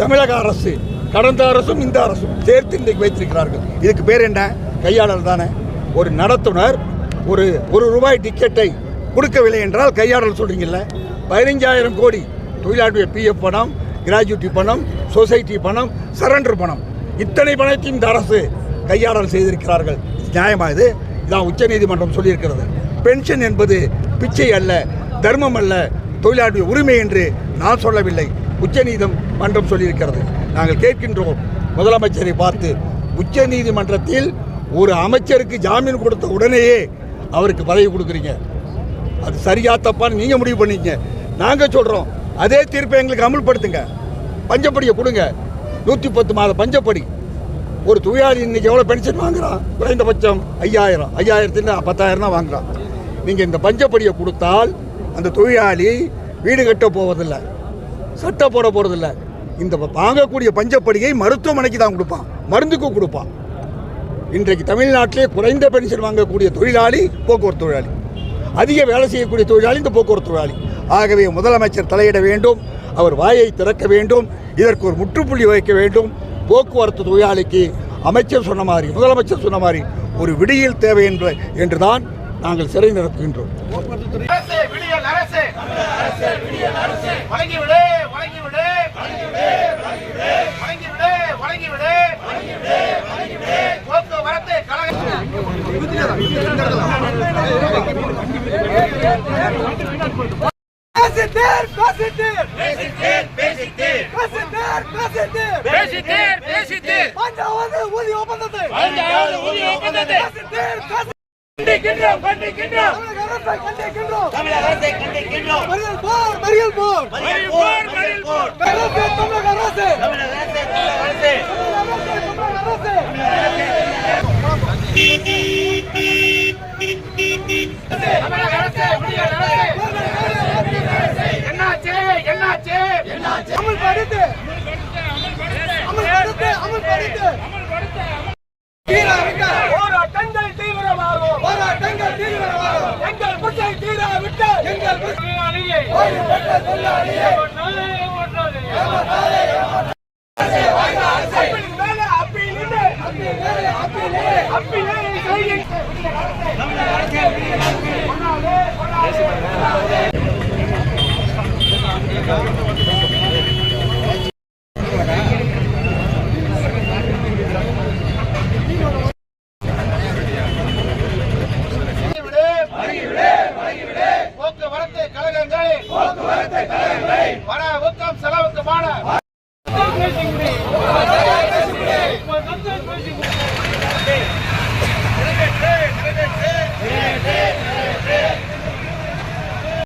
தமிழக அரசு கடந்த அரசும் இந்த அரசும் சேர்த்து இன்றைக்கு வைத்திருக்கிறார்கள். இதுக்கு பேர் என்ன? கையாளல் தானே. ஒரு நடத்துனர் ஒரு ஒரு ரூபாய் டிக்கெட்டை கொடுக்கவில்லை என்றால் கையாடல் சொல்கிறீங்கல்ல பதினஞ்சாயிரம் கோடி தொழிலாளிய பிஎஃப் பணம் கிராஜுவிட்டி பணம் சொசைட்டி பணம் சரண்டர் பணம். இத்தனை பணத்தையும் இந்த அரசு கையாடல் செய்திருக்கிறார்கள். இது இது? இதான் உச்சநீதிமன்றம் சொல்லியிருக்கிறது. பென்ஷன் என்பது பிச்சை அல்ல தர்மம் அல்ல தொழிலாளிய உரிமை என்று நான் சொல்லவில்லை. உச்சநீதிமன்றம் சொல்லியிருக்கிறது. நாங்கள் கேட்கின்றோம். முதலமைச்சரை பார்த்து உச்சநீதிமன்றத்தில் ஒரு அமைச்சருக்கு ஜாமீன் கொடுத்த உடனேயே அவருக்கு பதவி கொடுக்குறீங்க. அது சரியா தப்பான்னு நீங்கள் முடிவு பண்ணிக்கங்க நாங்கள் சொல்கிறோம் அதே தீர்ப்பை எங்களுக்கு அமுல்படுத்துங்க. பஞ்சப்படியை கொடுங்க. நூற்றி பத்து மாத பஞ்சப்படி. ஒரு தொழிலாளி இன்றைக்கி எவ்வளோ பென்ஷன் வாங்குறான்? குறைந்தபட்சம் ஐயாயிரம். ஐயாயிரத்துலேருந்து பத்தாயிரம் தான் வாங்குகிறான் நீங்கள் இந்த பஞ்சப்படியை கொடுத்தால் அந்த தொழிலாளி வீடு கட்ட போவதில்லை. சட்டை போட போகிறதில்ல இந்த வாங்கக்கூடிய பஞ்சப்படியை மருத்துவமனைக்கு தான் கொடுப்பான். மருந்துக்கு கொடுப்பான். இன்றைக்கு தமிழ்நாட்டிலே குறைந்த பென்ஷன் வாங்கக்கூடிய தொழிலாளி போக்குவரத்து தொழிலாளி. அதிக வேலை செய்யக்கூடிய தொழிலாளி இந்த போக்குவரத்து தொழிலாளி. ஆகவே முதலமைச்சர் தலையிட வேண்டும் அவர் வாயை திறக்க வேண்டும் இதற்கு ஒரு முற்றுப்புள்ளி வைக்க வேண்டும். போக்குவரத்து தொழிலாளிக்கு அமைச்சர் சொன்ன மாதிரி முதலமைச்சர் சொன்ன மாதிரி ஒரு விடியல் தேவை என்று என்றுதான் நாங்கள் சிறை நிரப்புகின்றோம் அரசே விடியல் அரசே. வழங்கிவிடு வழங்கிவிடு வழங்கிவிடு கண்டிக்கின்றோம். கண்டிக்கின்றோம். தமிழக அரசை கண்டிக்கின்றோம். தமிழக அரசை கண்டிக்கின்றோம். மறியல் போர் மறியல் போர். மறியல் போர் மறியல் போர். அரசு தமிழக அரசு தமிழக அரசு. தமிழக அரசு தமிழக அரசு. தமிழக அரசு தமிழக அரசே. விடியல் அரசே என்னாச்சு? என்னாச்சு? அமல் படுத்து. அப்பீல் கழகங்களை வர செலவுக்கு செலவுக்குமான